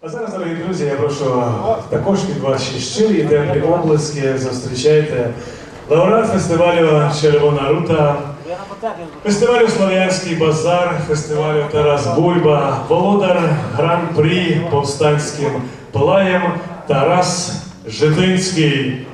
А зараз, дорогі друзі, я прошу також від ваші щирі теплі облески. Зустрічайте лауреат фестивалю Червона рута, фестивалю Слов'янський базар, фестивалю Тарас Бульба, володар гран-прі повстанським палаєм Тарас Житинський.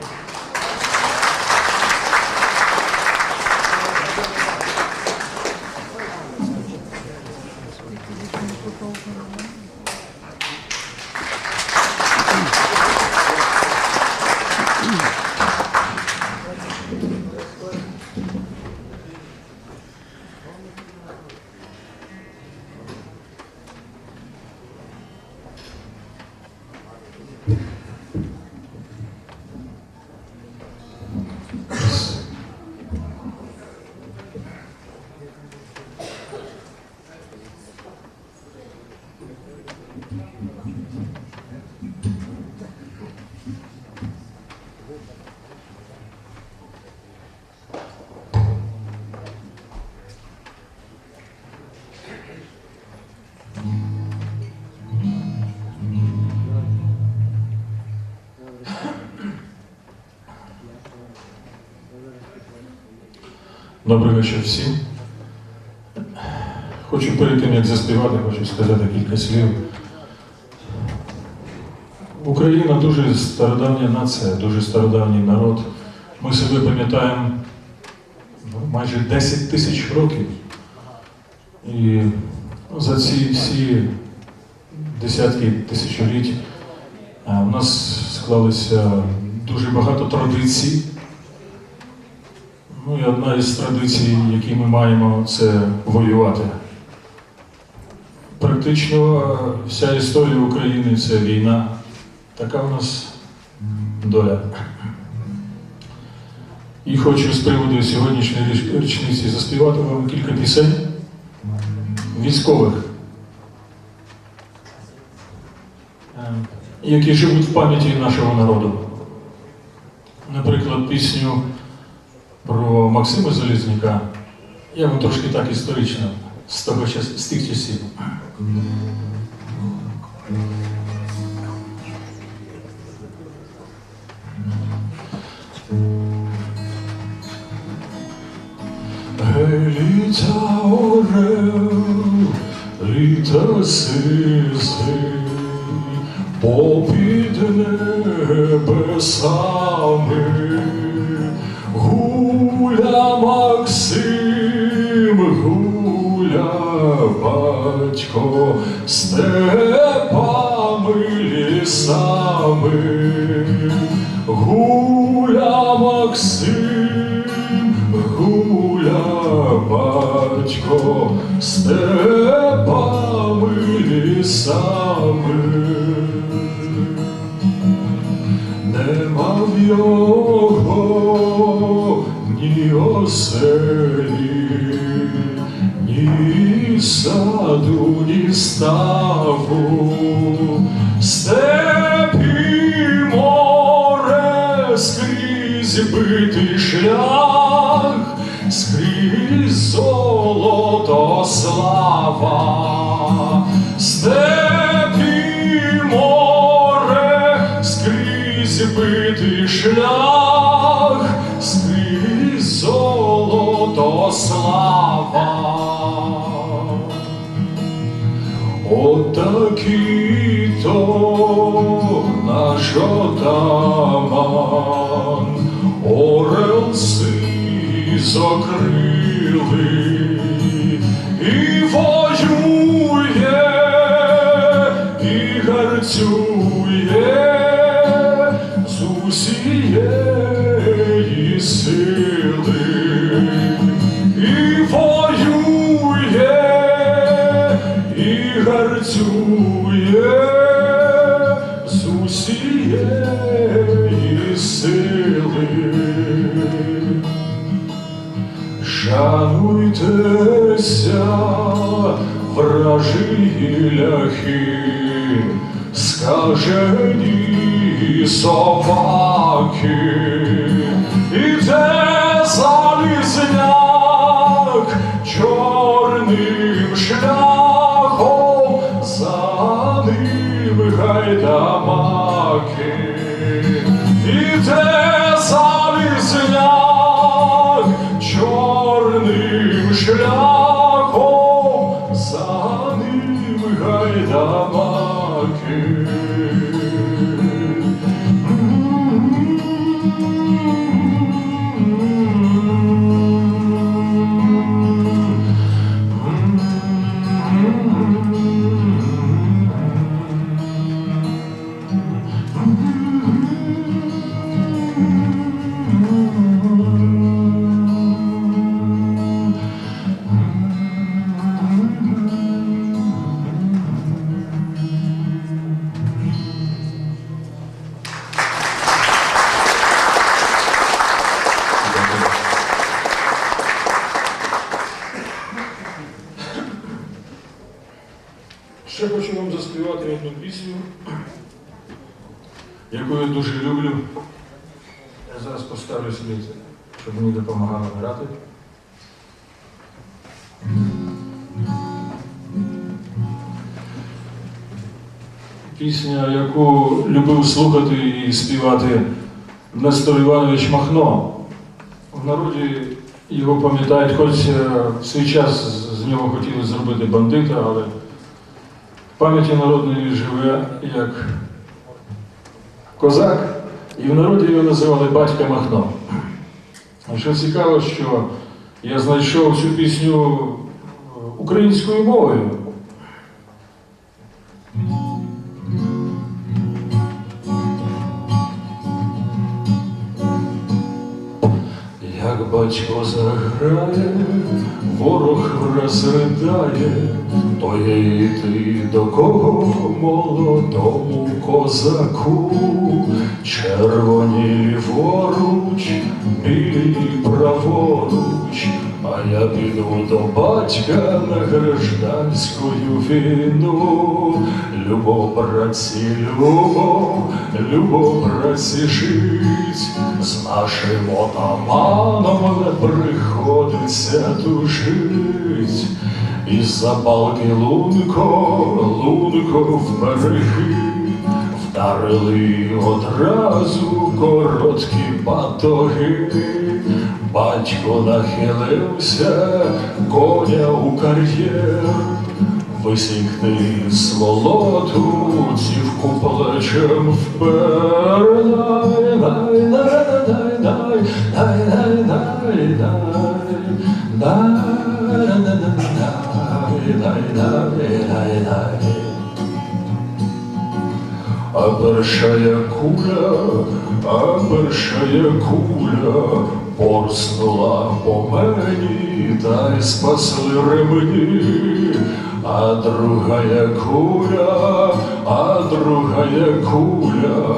Добрий вечір всім. Хочу перед тим, як заспівати, хочу сказати кілька слів. Україна дуже стародавня нація, дуже стародавній народ. Ми себе пам'ятаємо ну, майже 10 тисяч років. І за ці всі десятки тисячоліть у нас склалося дуже багато традицій. Ну і одна із традицій, які ми маємо, це воювати. Практично е, вся історія України це війна. Така в нас доля. І хочу з приводу сьогоднішньої річниці заспівати вам кілька пісень військових, е, які живуть в пам'яті нашого народу. Наприклад, пісню про Максима Залізняка. Я вам трошки так історично з, того з тих часів. Літа орел, літа сизи, попід небесами, батько, степами лісами, гуля Максим, гуля батько, степами лісами. Слава. Отакий то наш отаман, орел сизокрилий, усієї сили. Шануйтеся, вражі ляхи, скажені собаки, іде залізняк Spirit. Ще хочу вам заспівати одну пісню, яку я дуже люблю. Я зараз поставлю собі щоб мені допомагало грати. Пісня, яку любив слухати і співати Нестор Іванович Махно. В народі його пам'ятають, хоч е, свій час з- нього хотіли зробити бандита, але пам'яті народної живе як козак, і в народі його називали батька Махно. Що цікаво, що я знайшов цю пісню е, українською мовою. Батько заграє, ворог розридає, то є йти до кого молодому козаку, червоні ліворуч, а я піду до батька на гражданську війну. Любов, братці, любов, любов, братці, жить, з нашим отаманом не приходиться тужить. Із запалки лунко, лунко в береги, вдарили одразу короткі батоги. Батько нахилився, коня у кар'єр, висікти сволоту, цівку плечем впер. Най, най, най, най, най, най, най, най, най, най, най, най, най. А першая куля, а першая куля порснула по мені, та й спасли ремені. А другая куля, а другая куля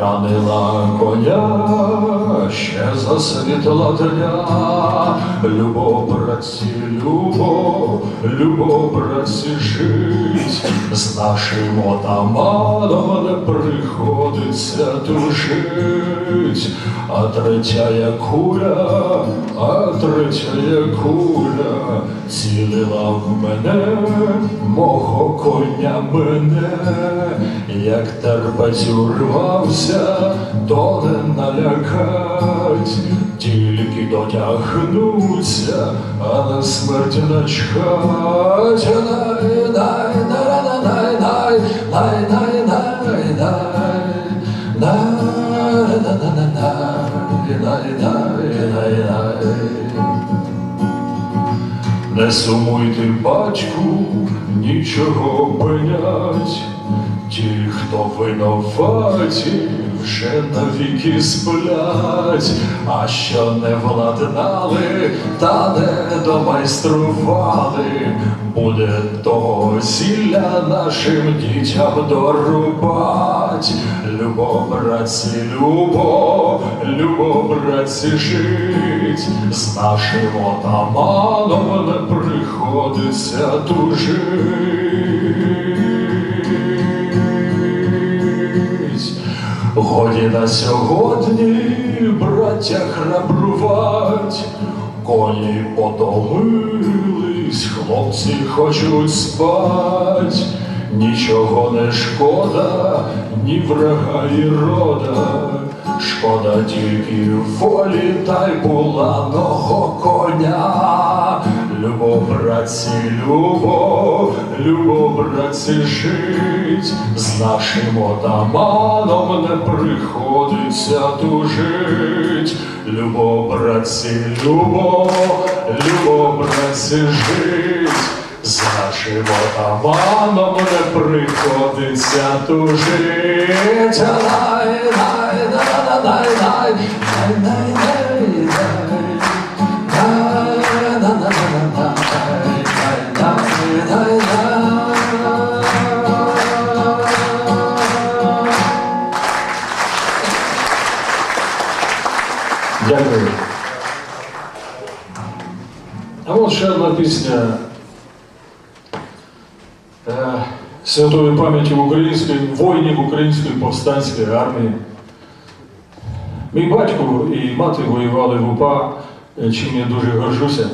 ранила коня, ще засвітла дня. Любов, братці, любов, любов, братці, жить, з нашим отаманом не приходиться тужить, а третя куля, а третя куля цілила в мене, мого коня мене, як терпець урвався, то не налякать, тільки дотягнуться, а на смерть начхать. Най, най, най, най, най, най, най, най, най, най, най, най, най, най. Не сумуйте, батьку, нічого пенять, ті, хто винуваті, вже навіки сплять, а що не владнали, та не домайстрували, буде того зілля нашим дітям дорубать. Любов, братці, любов, любов, братці, жить, з нашим отаманом не приходиться тужить. Годі на сьогодні, браття, храбрувать, коні потомились, хлопці хочуть спать. нічого не шкода, ні врага і рода. Шкода тільки волі та й буланого коня. Братці, любов, любов, братці, жить, з нашим отаманом не приходиться тужить. Любов, братці, любов, любов, братці, жить, з нашим отаманом не приходиться тужить. Ай, ай, ай, ай, ай, ай, ай, ай, А от ще одна пісня е, святої пам'яті української воїнів української повстанської армії. Мій батько і мати воювали в УПА, е, чим я дуже горжуся.